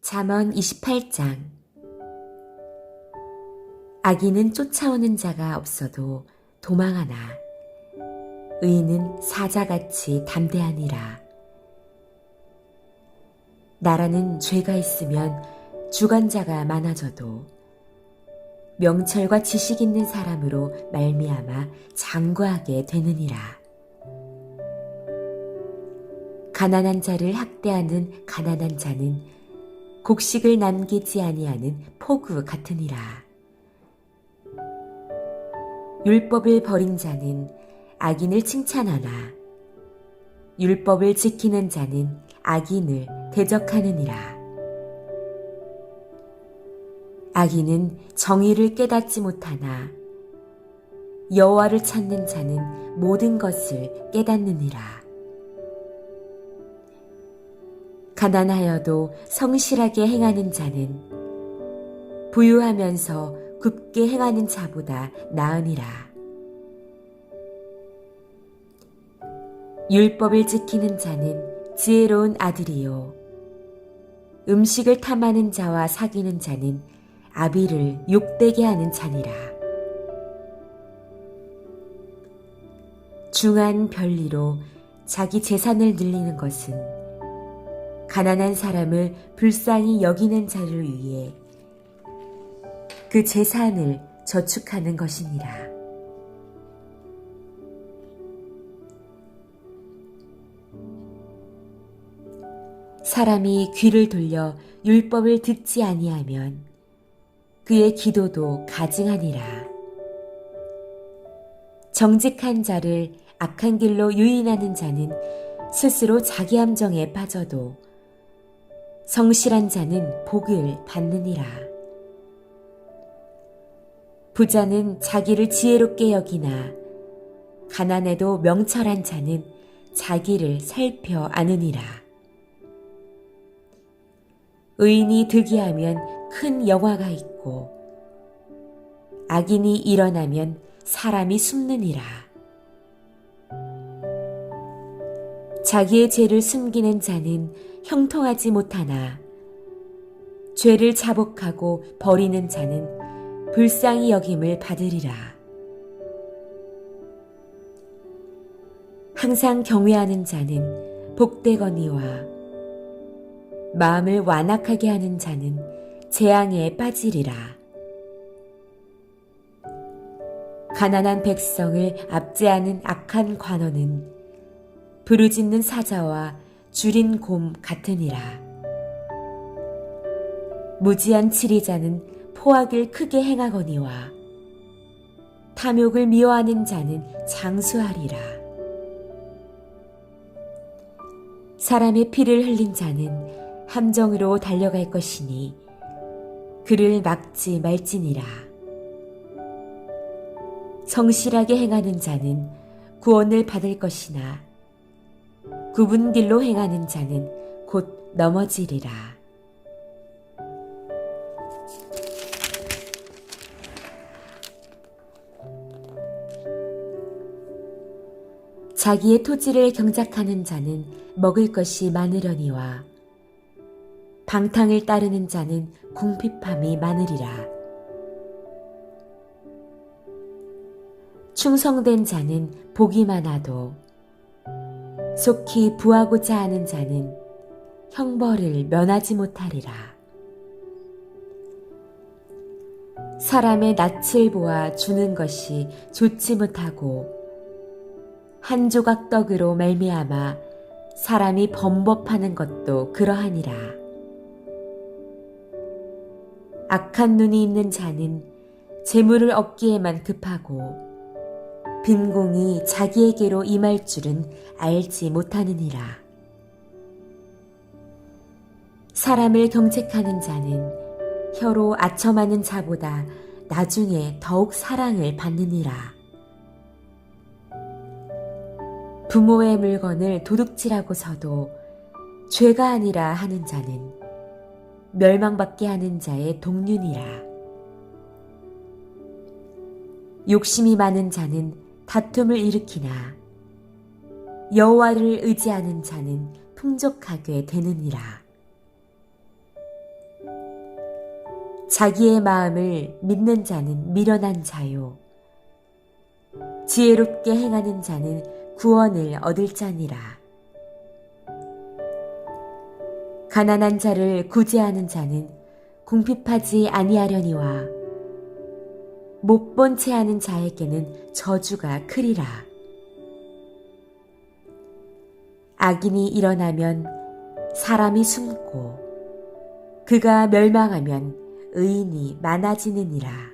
잠언 28장. 악인은 쫓아오는 자가 없어도 도망하나. 의인은 사자같이 담대하니라. 나라는 죄가 있으면 주관자가 많아져도 명철과 지식 있는 사람으로 말미암아 장구하게 되느니라 가난한 자를 학대하는 가난한 자는 곡식을 남기지 아니하는 포구 같으니라. 율법을 버린 자는 악인을 칭찬하나 율법을 지키는 자는 악인을 대적하느니라. 악인은 정의를 깨닫지 못하나 여호와를 찾는 자는 모든 것을 깨닫느니라. 가난하여도 성실하게 행하는 자는 부유하면서 굽게 행하는 자보다 나으니라. 율법을 지키는 자는 지혜로운 아들이요. 음식을 탐하는 자와 사귀는 자는 아비를 욕되게 하는 자니라. 중한 별리로 자기 재산을 늘리는 것은 가난한 사람을 불쌍히 여기는 자를 위해 그 재산을 저축하는 것이니라. 사람이 귀를 돌려 율법을 듣지 아니하면 그의 기도도 가증하니라. 정직한 자를 악한 길로 유인하는 자는 스스로 자기 함정에 빠져도 성실한 자는 복을 받느니라. 부자는 자기를 지혜롭게 여기나 가난해도 명철한 자는 자기를 살펴 아느니라. 의인이 득이하면 큰 영화가 있고 악인이 일어나면 사람이 숨느니라. 자기의 죄를 숨기는 자는 형통하지 못하나 죄를 자복하고 버리는 자는 불쌍히 여김을 받으리라. 항상 경외하는 자는 복되거니와 마음을 완악하게 하는 자는 재앙에 빠지리라. 가난한 백성을 압제하는 악한 관원은 부르짖는 사자와 줄인 곰 같으니라. 무지한 치리자는 포악을 크게 행하거니와 탐욕을 미워하는 자는 장수하리라. 사람의 피를 흘린 자는 함정으로 달려갈 것이니 그를 막지 말지니라. 성실하게 행하는 자는 구원을 받을 것이나 굽은 길로 행하는 자는 곧 넘어지리라. 자기의 토지를 경작하는 자는 먹을 것이 많으려니와 방탕을 따르는 자는 궁핍함이 많으리라. 충성된 자는 복이 많아도 속히 부하고자 하는 자는 형벌을 면하지 못하리라. 사람의 낯을 보아 주는 것이 좋지 못하고 한 조각 떡으로 말미암아 사람이 범법하는 것도 그러하니라. 악한 눈이 있는 자는 재물을 얻기에만 급하고 빈공이 자기에게로 임할 줄은 알지 못하느니라. 사람을 경책하는 자는 혀로 아첨하는 자보다 나중에 더욱 사랑을 받느니라. 부모의 물건을 도둑질하고서도 죄가 아니라 하는 자는 멸망받게 하는 자의 동륜이라. 욕심이 많은 자는 다툼을 일으키나 여호와를 의지하는 자는 풍족하게 되느니라. 자기의 마음을 믿는 자는 미련한 자요. 지혜롭게 행하는 자는 구원을 얻을 자니라. 가난한 자를 구제하는 자는 궁핍하지 아니하려니와 못 본 채 하는 자에게는 저주가 크리라. 악인이 일어나면 사람이 숨고 그가 멸망하면 의인이 많아지느니라.